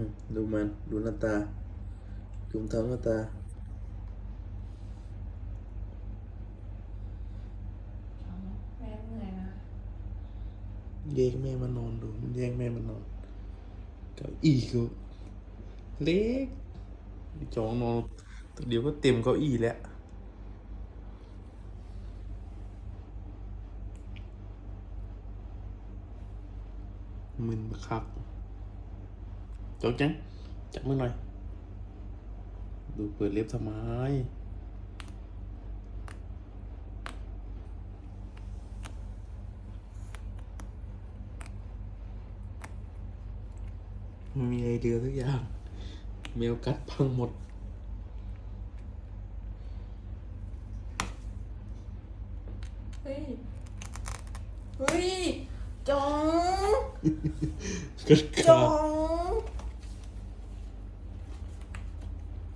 อืมดูมัน ดูหน้าตาจุ่มทำหน้าตา แม่เหนื่อยนะ แย่งแม่มานอนดูมันแย่งแม่มานอนเก้าอี้ก็เล็กจองนอนตัวเดียวก็เต็มเก้าอี้แล้วมึนบักคัก จกจังจับมือหน่อย ดูเปิดเล็บทำไมไม่มีไอเดียทุกอย่างแมวกัดพังหมดเฮ้ย เฮ้ยจองกัดจขาอง